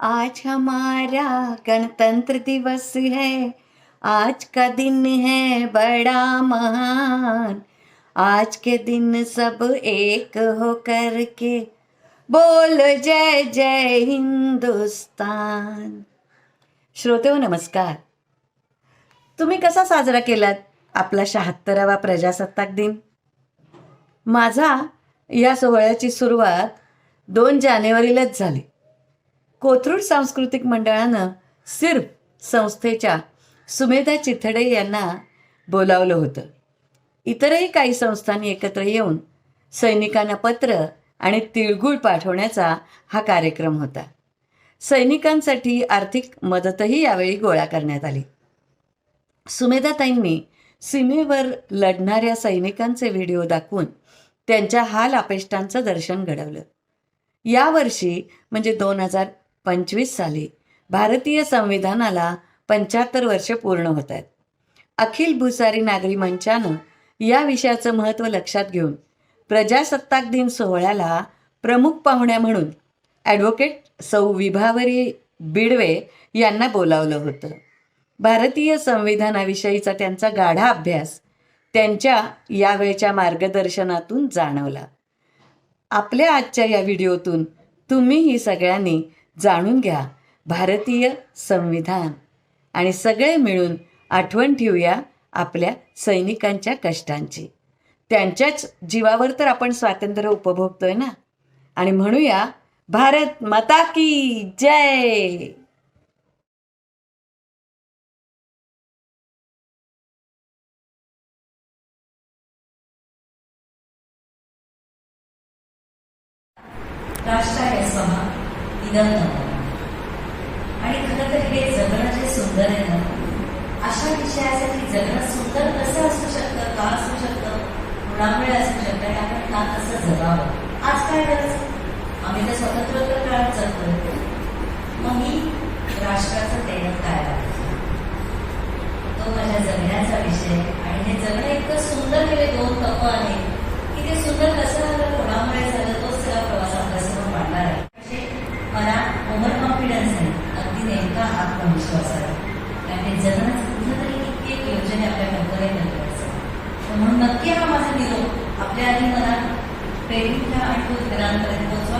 आज हमारा गणतंत्र दिवस है। आज का दिन है बड़ा महान। आज के दिन सब एक हो करके। बोल जय जय हिंदुस्तान। श्रोते हो नमस्कार। तुम्ही कसा साजरा केलात आपला शहात्तरावा प्रजासत्ताक दिन? माझा या सोहळ्याची सुरुवात दोन जानेवारीलाच झाली. कोथरूड सांस्कृतिक मंडळानं सिर्फ संस्थेच्या सुमेधा चिथडे यांना बोलावलं होतं. इतरही काही संस्थांनी एकत्र येऊन सैनिकांना पत्र आणि तिळगुळ पाठवण्याचा हा कार्यक्रम होता. सैनिकांसाठी आर्थिक मदतही यावेळी गोळा करण्यात आली. सुमेधाताईंनी सीमेवर लढणाऱ्या सैनिकांचे व्हिडिओ दाखवून त्यांच्या हाल अपेष्टांचं दर्शन घडवलं. यावर्षी म्हणजे दोन हजार पंचवीस साली भारतीय संविधानाला पंच्याहत्तर वर्ष पूर्ण होत आहेत अखिल भुसारी नागरी मंचानं या विषयाचं महत्त्व लक्षात घेऊन प्रजासत्ताक दिन सोहळ्याला प्रमुख पाहुण्या म्हणून ॲडव्होकेट सौ विभावरी बिडवे यांना बोलावलं होतं. भारतीय संविधानाविषयीचा त्यांचा गाढा अभ्यास त्यांच्या यावेळच्या मार्गदर्शनातून जाणवला. आपल्या आजच्या या व्हिडिओतून तुम्हीही सगळ्यांनी जाणून घ्या भारतीय संविधान. आणि सगळे मिळून आठवण ठेवूया आपल्या सैनिकांच्या कष्टांची. त्यांच्याच जीवावर तर आपण स्वातंत्र्य उपभोगतोय ना? आणि म्हणूया भारत माता की जय! इदम आणि खरं तर हे जगणं जे सुंदर आहे ना अशा विषयासाठी जगणं सुंदर कसं असू शकतं का असू शकतं मुळामुळे असू शकतं आणि आपण का कसं जगावं? आज काय गरज आम्ही तर स्वतंत्र काळात जगतोय. मग मी राष्ट्राचं देणं काय तो माझ्या जगण्याचा विषय आणि हे जगणं इतकं सुंदर गेले दोन तप आहेत की ते सुंदर कसं झालं कोणामुळे झालं तोच सगळा प्रवास आपल्यासमोर मांडणार आहे म्हणजे मला ओव्हर कॉन्फिडन्स आहे अगदी नेमका आत्मविश्वास आहे कारण ते जगणं कुठेतरी कित्येक योजने आपल्या डोक्याने करायचं म्हणून नक्की हा माझा निरोप आपल्या आधी मनात प्रेरित आणि उत्तरांपर्यंत पोहोचवा.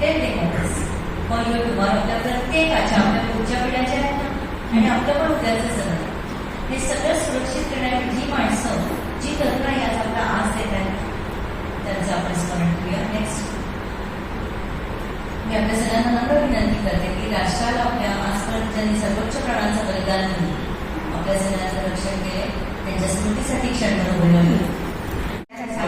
ते देणारच मग युअर तुम्हाला आपल्या प्रत्येकाच्या आपल्या पुढच्या पिढ्याच्या आहेत ना? आणि आपलं पण उद्याचं सगळं. हे सगळं सुरक्षित करणारी जी माणसं जी कल्पना याच आपला आज देत आहेत. त्यांचं आपण स्मरण करूया. नेक्स्ट मी आपल्या सगळ्यांना नम्र विनंती करते की राष्ट्राला आपल्या आजपर्यंत ज्यांनी सर्वोच्च प्राणांचं बलिदान दिलं आपल्या सगळ्यांचं रक्षण केले त्यांच्या स्मृतीसाठी क्षण उभे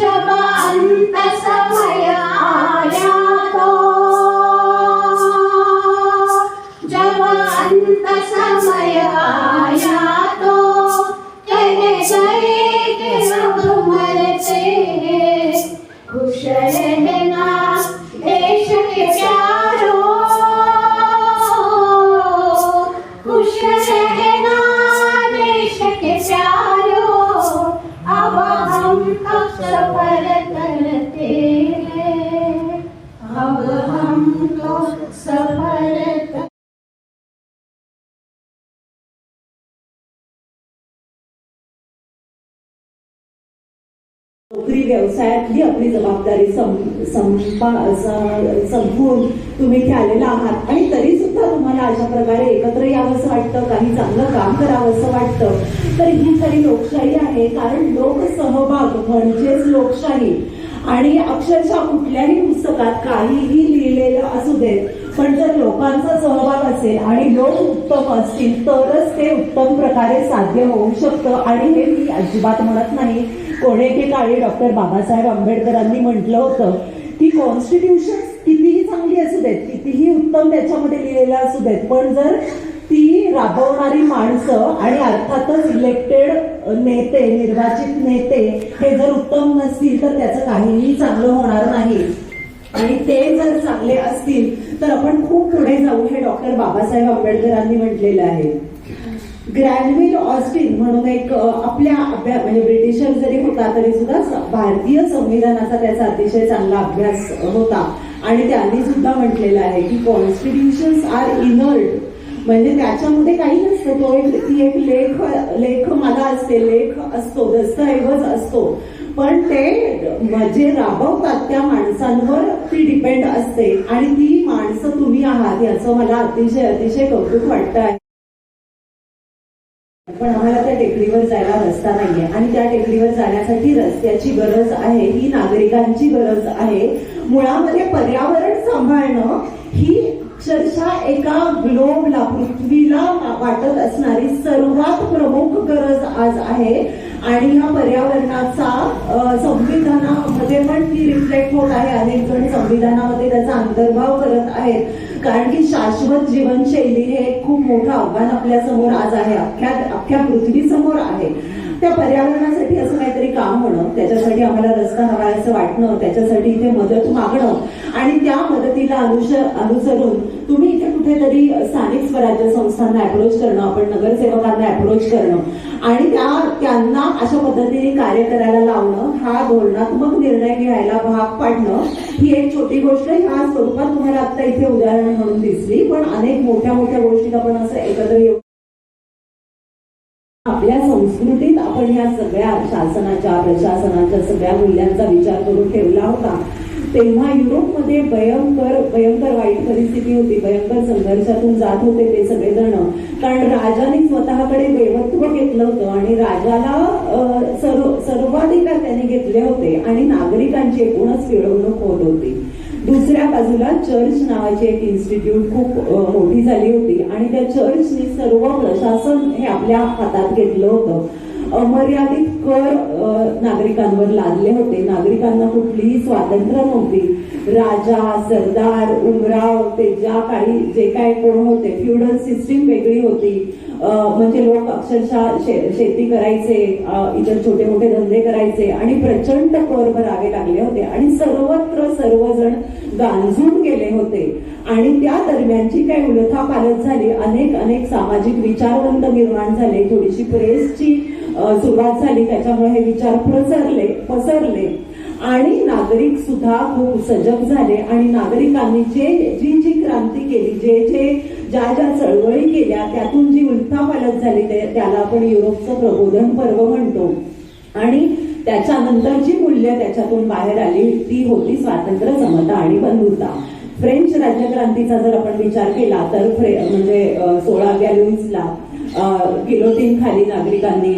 जब अंत समय आया तो जब अंत समय आया नोकरी व्यवसायातली आपली जबाबदारी संपवून तुम्ही इथे आलेला आहात. आणि तरी सुद्धा तुम्हाला अशा प्रकारे एकत्र यावंसं वाटतं काही चांगलं काम करावंसं वाटतं. तर ही खरी लोकशाही आहे. कारण लोकसहभाग म्हणजेच लोकशाही. आणि अक्षरशः कुठल्याही पुस्तकात काहीही लिहिलेलं असू दे पण जर लोकांचा सहभाग असेल आणि लोक उत्तम असतील तरच ते उत्तम प्रकारे साध्य होऊ शकतं. आणि हे मी अजिबात म्हणत नाही. कोणे काळी डॉक्टर बाबासाहेब आंबेडकरांनी म्हटलं होतं की कॉन्स्टिट्यूशन कितीही चांगली असू देत कितीही उत्तम त्याच्यामध्ये लिहिलेलं असू देत पण जर ती राबवणारी माणसं आणि अर्थातच इलेक्टेड नेते निर्वाचित नेते हे जर उत्तम नसतील तर त्याचं काहीही चांगलं होणार नाही. आणि ते जर चांगले असतील तर आपण खूप पुढे जाऊ हे डॉक्टर बाबासाहेब आंबेडकरांनी म्हटलेलं आहे. ग्रॅनविल ऑस्टिन म्हणून एक आपल्या अभ्यास म्हणजे ब्रिटिशर जरी होता तरी सुद्धा भारतीय संविधानाचा त्याचा अतिशय चांगला अभ्यास होता. आणि त्यांनी सुद्धा म्हटलेलं आहे की कॉन्स्टिट्यूशन्स आर इनर्ट म्हणजे त्याच्यामध्ये काही नसतं. तो एक ती एक लेख लेखमाला असते लेख असतो दस्तऐवज असतो. पण ते जे राबवतात त्या माणसांवर ती डिपेंड असते. आणि ती माणसं तुम्ही आहात याचं मला अतिशय अतिशय कौतुक वाटत आहे पण आम्हाला त्या टेकडीवर जायला रस्ता नाहीये. आणि त्या टेकडीवर जाण्यासाठी रस्त्याची गरज आहे ही नागरिकांची गरज आहे. मुळामध्ये पर्यावरण सांभाळणं ही अक्षरशः एका ग्लोबला पृथ्वीला वाटत असणारी सर्वात प्रमुख गरज आज आहे. आणि ह्या पर्यावरणाचा संविधानामध्ये पण ती रिफ्लेक्ट होत आहे. अनेक जण संविधानामध्ये त्याचा अंतर्भाव करत आहेत. कारण की शाश्वत जीवनशैली हे एक खूप मोठं आव्हान आपल्यासमोर आज आहे. अख्ख्या अख्ख्या पृथ्वीसमोर आहे. त्या पर्यावरणासाठी असं काहीतरी काम होणं त्याच्यासाठी आम्हाला रस्ता हवा असं वाटणं त्याच्यासाठी इथे मदत मागणं आणि त्या मदतीला अनुसरून तुम्ही इथे कुठेतरी स्थानिक स्वराज्य संस्थांना अप्रोच करणं आपण नगरसेवकांना अप्रोच करणं आणि त्या त्यांना अशा पद्धतीने कार्य करायला लावणं हा धोरणात्मक निर्णय घ्यायला भाग पाडणं ही एक छोटी गोष्ट ह्या स्वरूपात तुम्हाला आता इथे उदाहरण म्हणून दिसली पण अनेक मोठ्या मोठ्या गोष्टीत आपण असं एकत्र येऊ आपल्या संस्कृतीत आपण या सगळ्या शासनाच्या प्रशासनाच्या सगळ्या मूल्यांचा विचार करून ठेवला होता. तेव्हा युरोपमध्ये भयंकर भयंकर वाईट परिस्थिती होती. भयंकर संघर्षातून जात होते ते सगळेजण. कारण राजाने स्वतःकडे देवत्व घेतलं होतं आणि राजाला सर्व सर्वाधिकार त्यांनी घेतले होते आणि नागरिकांची एकूणच पिळवणूक होत होती. दुसऱ्या बाजूला चर्च नावाची एक इन्स्टिट्यूट खूप मोठी झाली होती आणि त्या चर्चने सर्व प्रशासन हे आपल्या हातात घेतलं होतं. अमर्यादित कर नागरिकांवर लादले होते. नागरिकांना कुठलीही स्वातंत्र्य नव्हती. राजा सरदार उमराव ते ज्या काही जे काय कोण होते फ्युडल सिस्टीम वेगळी होती. म्हणजे लोक अक्षरशः शेती करायचे इतर छोटे मोठे धंदे करायचे आणि प्रचंड कर भरावे लागले होते. आणि सर्वत्र सर्वजण गांजून गेले होते. आणि त्या दरम्यानची काय उलथापालथ झाली. अनेक अनेक सामाजिक विचारवंत निर्माण झाले. थोडीशी प्रेसची सुरुवात झाली. त्याच्यामुळे हे विचार प्रसरले पसरले. आणि नागरिक सुद्धा खूप सजग झाले. आणि नागरिकांनी जे जी जी क्रांती केली जे जे ज्या ज्या चळवळी केल्या त्यातून जी उलथापालट झाली त्याला आपण युरोपचं प्रबोधन पर्व म्हणतो. आणि त्याच्यानंतर जी मूल्य त्याच्यातून बाहेर आली ती होती स्वातंत्र्य समता आणि बंधुता. फ्रेंच राज्यक्रांतीचा जर आपण विचार केला तर म्हणजे सोळा सोळाव्या किलोतीन खाली नागरिकांनी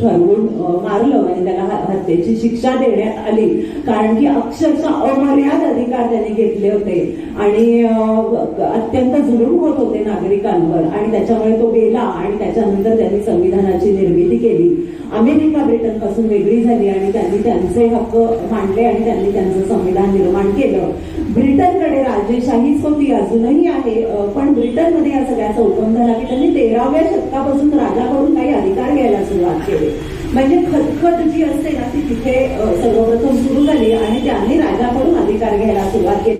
ठरवून मारलं म्हणजे त्याला हत्येची शिक्षा देण्यात आली. कारण की अक्षरशः अमर्याद अधिकार त्यांनी घेतले होते. आणि अत्यंत जुलूम होत होते नागरिकांवर. आणि त्याच्यामुळे तो गेला आणि त्याच्यानंतर त्यांनी संविधानाची निर्मिती केली. अमेरिका ब्रिटनपासून वेगळी झाली आणि त्यांनी त्यांचे हक्क मांडले आणि त्यांनी त्यांचं संविधान निर्माण केलं. ब्रिटनकडे राजेशाहीच होती अजूनही आहे. पण ब्रिटनमध्ये या सगळ्याचा उगम झाला की त्यांनी तेराव्या शतकापासून राजाकडून काही अधिकार घ्यायला सुरुवात केली. म्हणजे खतखत जी असते ना ती तिथे सर्वप्रथम सुरू झाली आणि त्यांनी राजाकडून अधिकार घ्यायला सुरुवात केली.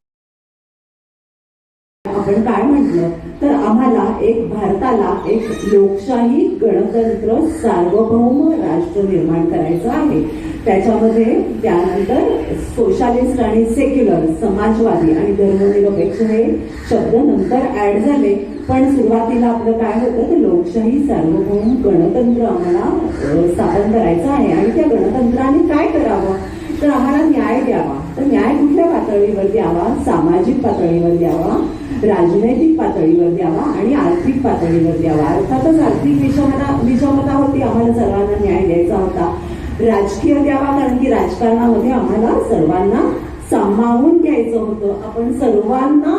आपण काय म्हटलं? तर आम्हाला एक भारताला एक लोकशाही गणतंत्र सार्वभौम राष्ट्र निर्माण करायचं आहे. त्याच्यामध्ये त्यानंतर सोशालिस्ट आणि सेक्युलर समाजवादी आणि धर्मनिरपेक्ष हे शब्द नंतर ऍड झाले. पण सुरुवातीला आपलं काय होतं? तर लोकशाही सार्वभौम गणतंत्र आम्हाला स्थापन करायचं आहे. आणि त्या गणतंत्राने काय करावं? तर आम्हाला न्याय द्यावा. तर न्याय कुठल्या पातळीवर द्यावा? सामाजिक पातळीवर द्यावा? राजनैतिक पातळीवर द्यावा? आणि आर्थिक पातळीवर द्यावा? अर्थातच आर्थिक विषमता विषमता होती. आम्हाला सर्वांना न्याय द्यायचा होता. राजकीय द्यावा कारण की राजकारणामध्ये आम्हाला सर्वांना सामावून घ्यायचं होतं. आपण सर्वांना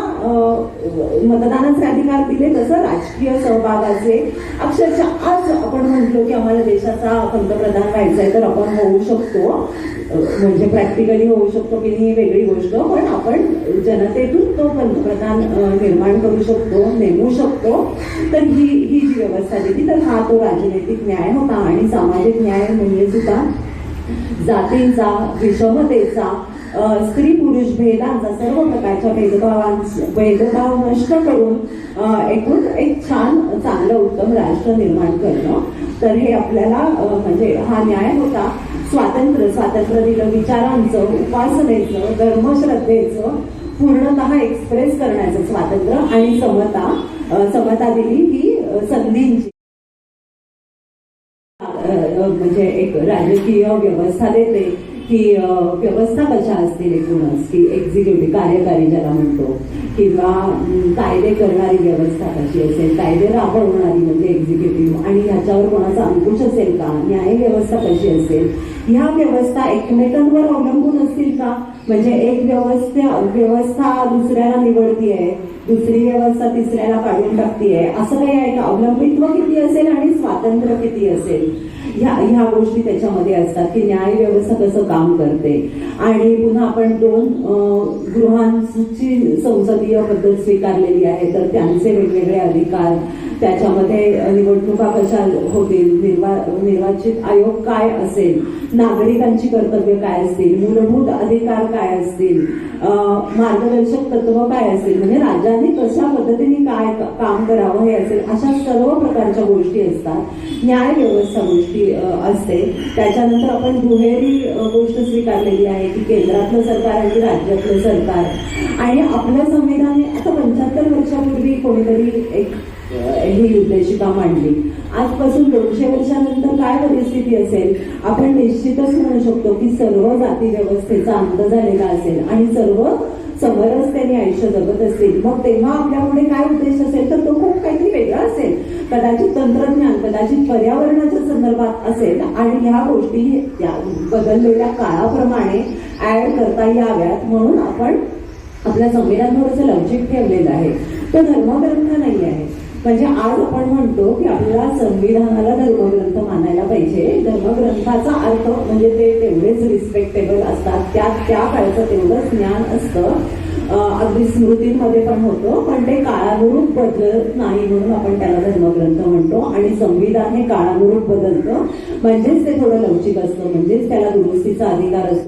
मतदानाचे अधिकार दिले तसं राजकीय सहभागाचे. अक्षरशः आज आपण म्हटलो की आम्हाला देशाचा पंतप्रधान व्हायचा आहे तर आपण होऊ शकतो. म्हणजे प्रॅक्टिकली होऊ शकतो की नाही ही वेगळी गोष्ट पण आपण जनतेतून तो पंतप्रधान निर्माण करू शकतो नेमू शकतो. तर ही ही जी व्यवस्था दिली तर हा तो राजनैतिक न्याय होता आणि सामाजिक न्याय म्हणजे सुद्धा जातींचा विषमतेचा स्त्री पुरुष भेदांचा सर्व प्रकारच्या भेदभावांचा भेदभाव नष्ट करून एकूण एक छान चांगलं उत्तम राष्ट्र निर्माण करणं. तर हे आपल्याला म्हणजे हा न्याय होता. स्वातंत्र्य स्वातंत्र्य दिलं विचारांचं उपासनेचं धर्मश्रद्धेचं पूर्णतः एक्सप्रेस करण्याचं स्वातंत्र्य आणि समता समता दिली ही संधींची म्हणजे एक राजकीय व्यवस्था देते. की व्यवस्था कशा असतील एकूणच की एक्झिक्युटिव्ह कार्यकारी ज्याला म्हणतो किंवा कायदे करणारी व्यवस्था कशी असेल कायदे राबवणारी म्हणजे एक्झिक्युटिव्ह आणि ह्याच्यावर कोणाचा अंकुश असेल का न्याय व्यवस्था कशी असेल ह्या व्यवस्था एकमेकांवर अवलंबून असतील का? म्हणजे एक व्यवस्था व्यवस्था दुसऱ्याला निवडतीये दुसरी व्यवस्था तिसऱ्याला काढून टाकतीये. असं काही आहे का? अवलंबित्व किती असेल आणि स्वातंत्र्य किती असेल? ह्या ह्या गोष्टी त्याच्यामध्ये असतात की न्याय व्यवस्था कसं काम करते. आणि पुन्हा आपण दोन गृहांची संसदीय पद्धत स्वीकारलेली आहे तर त्यांचे वेगवेगळे अधिकार त्याच्यामध्ये निवडणुका कशा होतील निर्वा निर्वाचित आयोग काय असेल नागरिकांची कर्तव्य काय असतील मूलभूत अधिकार काय असतील मार्गदर्शक तत्व काय असतील म्हणजे राज्यांनी कशा पद्धतीने काय काम करावं हे असेल अशा सर्व प्रकारच्या गोष्टी असतात. न्याय व्यवस्था गोष्टी असते. त्याच्यानंतर आपण दुहेरी गोष्ट स्वीकारलेली आहे की केंद्रातलं सरकार आणि राज्यातलं सरकार. आणि आपलं संविधान हे आता पंच्याहत्तर वर्षापूर्वी कोणीतरी एक हे ही उद्देशिका मांडली आजपासून दोनशे वर्षानंतर काय परिस्थिती असेल? आपण निश्चितच म्हणू शकतो की सर्व जाती व्यवस्थेचा अंत झालेला असेल आणि सर्व समरसतेने आयुष्य जगत असतील. मग तेव्हा आपल्यापुढे काय उद्देश असेल? तर तो खूप काहीतरी वेगळा असेल. कदाचित तंत्रज्ञान कदाचित पर्यावरणाच्या संदर्भात असेल आणि ह्या गोष्टी या बदललेल्या काळाप्रमाणे ऍड करता याव्यात म्हणून आपण आपल्या संविधान लवचिक ठेवलेलं आहे. तो धर्मग्रंथ नाही आहे. म्हणजे आज आपण म्हणतो की आपल्याला संविधानाला धर्मग्रंथ मानायला पाहिजे. धर्मग्रंथाचा अर्थ म्हणजे ते तेवढेच रिस्पेक्टेबल असतात. त्या त्या काळचं तेवढंच ज्ञान असतं. अगदी स्मृतींमध्ये पण होतं पण ते काळानुरूप बदलत नाही म्हणून आपण त्याला धर्मग्रंथ म्हणतो. आणि संविधान हे काळानुरूप बदलतं. म्हणजेच ते थोडं लवचिक असतं. म्हणजेच त्याला दुरुस्तीचा अधिकार असतो.